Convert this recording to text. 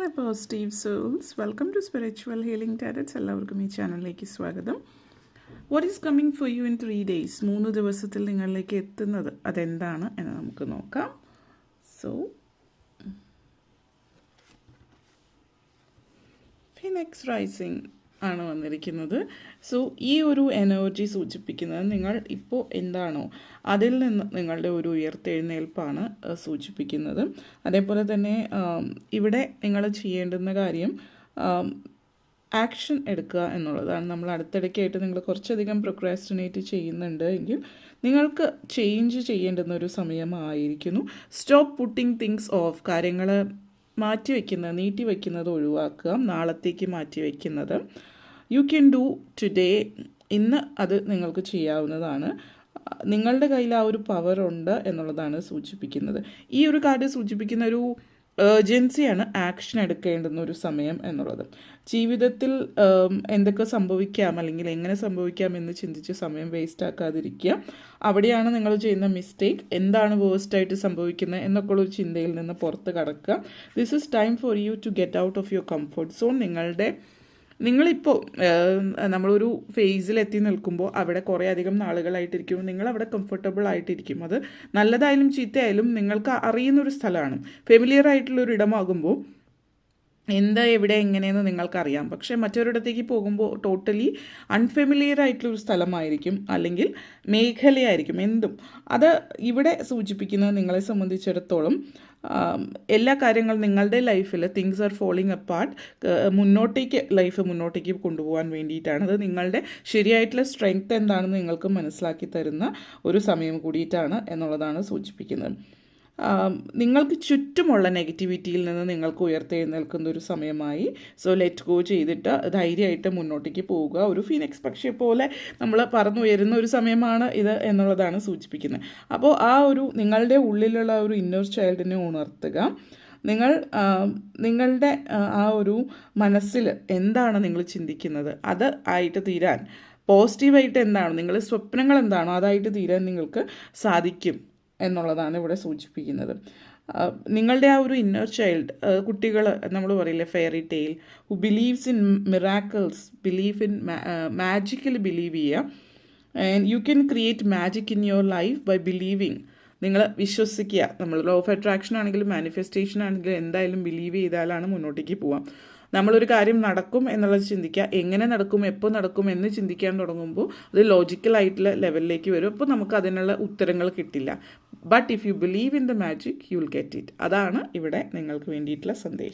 Hello positive souls welcome to spiritual healing tarots എല്ലാവർക്കും ഈ ചാനലിലേക്ക് സ്വാഗതം. What is coming for you in three days മൂന്ന് ദിവസത്തിൽ നിങ്ങളിലേക്ക് എത്തുന്നത് അതെന്താണ് എന്ന് നമുക്ക് നോക്കാം. സോ ഫിനെക്സ് റൈസിങ് ആണ് വന്നിരിക്കുന്നത്. സോ ഈ ഒരു എനർജി സൂചിപ്പിക്കുന്നത് നിങ്ങൾ ഇപ്പോൾ എന്താണോ അതിൽ നിന്ന് നിങ്ങളുടെ ഒരു ഉയർത്തെഴുന്നേൽപ്പാണ് സൂചിപ്പിക്കുന്നത്. അതേപോലെ തന്നെ ഇവിടെ നിങ്ങൾ ചെയ്യേണ്ടുന്ന കാര്യം ആക്ഷൻ എടുക്കുക എന്നുള്ളതാണ്. നമ്മൾ അടുത്തിടയ്ക്കായിട്ട് നിങ്ങൾ കുറച്ചധികം പ്രൊക്രാസ്റ്റിനേറ്റ് ചെയ്യുന്നുണ്ട് എങ്കിൽ നിങ്ങൾക്ക് ചേഞ്ച് ചെയ്യേണ്ടുന്ന ഒരു സമയമായിരിക്കുന്നു. സ്റ്റോപ്പ് പുട്ടിങ് തിങ്സ് ഓഫ് കാര്യങ്ങൾ മാറ്റി വയ്ക്കുന്നത് നീട്ടി വയ്ക്കുന്നത് ഒഴിവാക്കുക. നാളത്തേക്ക് മാറ്റി വയ്ക്കുന്നത് യു ക്യാൻ ഡു ടുഡേ ഇന്ന് അത് നിങ്ങൾക്ക് ചെയ്യാവുന്നതാണ്. നിങ്ങളുടെ കയ്യിൽ ആ ഒരു പവർ ഉണ്ട് എന്നുള്ളതാണ് സൂചിപ്പിക്കുന്നത്. ഈ ഒരു കാർഡ് സൂചിപ്പിക്കുന്ന ഒരു ഏർജൻസിയാണ് ആക്ഷൻ എടുക്കേണ്ടുന്ന ഒരു സമയം എന്നുള്ളത്. ജീവിതത്തിൽ എന്തൊക്കെ സംഭവിക്കാം അല്ലെങ്കിൽ എങ്ങനെ സംഭവിക്കാം എന്ന് ചിന്തിച്ച് സമയം വേസ്റ്റ് ആക്കാതിരിക്കുക. അവിടെയാണ് നിങ്ങൾ ചെയ്യുന്ന മിസ്റ്റേക്ക് എന്താണ് വേസ്റ്റ് ആയിട്ട് സംഭവിക്കുന്നത് എന്നൊക്കെയുള്ള ഒരു ചിന്തയിൽ നിന്ന് പുറത്ത് കടക്കുക. This is time for you to get out of your comfort zone നിങ്ങളുടെ നിങ്ങളിപ്പോൾ നമ്മളൊരു ഫേസിൽ എത്തി നിൽക്കുമ്പോൾ അവിടെ കുറേ അധികം നാളുകളായിട്ടിരിക്കും. നിങ്ങൾ അവിടെ കംഫർട്ടബിൾ ആയിട്ടിരിക്കും. അത് നല്ലതായാലും ചീത്തയായാലും നിങ്ങൾക്ക് അറിയുന്നൊരു സ്ഥലമാണ്. ഫെമിലിയർ ആയിട്ടുള്ളൊരു ഇടമാകുമ്പോൾ എന്താ എവിടെ എങ്ങനെയെന്ന് നിങ്ങൾക്കറിയാം. പക്ഷേ മറ്റൊരിടത്തേക്ക് പോകുമ്പോൾ ടോട്ടലി അൺഫെമിലിയർ ആയിട്ടുള്ള ഒരു സ്ഥലമായിരിക്കും അല്ലെങ്കിൽ മേഖലയായിരിക്കും എന്തും. അത് ഇവിടെ സൂചിപ്പിക്കുന്നത് നിങ്ങളെ സംബന്ധിച്ചിടത്തോളം എല്ലാ കാര്യങ്ങളും നിങ്ങളുടെ ലൈഫിൽ തിങ്സ് ആർ ഫോളിങ് അപ്പാർട്ട് മുന്നോട്ടേക്ക് ലൈഫ് മുന്നോട്ടേക്ക് കൊണ്ടുപോകാൻ വേണ്ടിയിട്ടാണ്. അത് നിങ്ങളുടെ ശരിയായിട്ടുള്ള സ്ട്രെങ്ത് എന്താണെന്ന് നിങ്ങൾക്ക് മനസ്സിലാക്കി തരുന്ന ഒരു സമയം കൂടിയിട്ടാണ് എന്നുള്ളതാണ് സൂചിപ്പിക്കുന്നത്. നിങ്ങൾക്ക് ചുറ്റുമുള്ള നെഗറ്റിവിറ്റിയിൽ നിന്ന് നിങ്ങൾക്ക് ഉയർത്തെഴുന്നേൽക്കുന്ന ഒരു സമയമായി. സോ ലെറ്റ് ഗോ ചെയ്തിട്ട് ധൈര്യമായിട്ട് മുന്നോട്ടേക്ക് പോവുക. ഒരു ഫിനിക്സ് പക്ഷിയെ പോലെ നമ്മൾ പറന്നുയരുന്ന ഒരു സമയമാണ് ഇത് എന്നുള്ളതാണ് സൂചിപ്പിക്കുന്നത്. അപ്പോൾ ആ ഒരു നിങ്ങളുടെ ഉള്ളിലുള്ള ഒരു ഇന്നർ ചൈൽഡിനെ ഉണർത്തുക. നിങ്ങൾ നിങ്ങളുടെ ആ, ഒരു മനസ്സിൽ എന്താണ് നിങ്ങൾ ചിന്തിക്കുന്നത്? അത് ആയിട്ട് തീരാൻ. പോസിറ്റീവായിട്ട് എന്താണ് നിങ്ങളുടെ സ്വപ്നങ്ങൾ എന്താണോ അതായിട്ട് തീരാൻ നിങ്ങൾക്ക് സാധിക്കും. എന്നുള്ളതാണ് ഇവിടെ സൂചിപ്പിക്കുന്നത്. നിങ്ങളുടെ ആ ഒരു ഇന്നർ ചൈൽഡ് കുട്ടികൾ നമ്മൾ പറയില്ലേ fairy tale who believes in miracles believe in magically believe ചെയ്യുക. And you can create magic in your life by believing നിങ്ങൾ വിശ്വസിക്കുക. നമ്മൾ ലോ ഓഫ് അട്രാക്ഷൻ ആണെങ്കിലും മാനിഫെസ്റ്റേഷൻ ആണെങ്കിലും എന്തായാലും ബിലീവ് ചെയ്താലാണ് മുന്നോട്ടേക്ക് പോവാം നമ്മളൊരു കാര്യം നടക്കും എന്നുള്ളത് ചിന്തിക്കുക. എങ്ങനെ നടക്കും എപ്പോൾ നടക്കും എന്ന് ചിന്തിക്കാൻ തുടങ്ങുമ്പോൾ അത് ലോജിക്കലായിട്ടുള്ള ലെവലിലേക്ക് വരും. അപ്പോൾ നമുക്ക് അതിനുള്ള ഉത്തരങ്ങൾ കിട്ടില്ല. But if you believe in the magic you will get it അതാണ് ഇവിടെ നിങ്ങൾക്ക് വേണ്ടിയിട്ടുള്ള സന്ദേശം.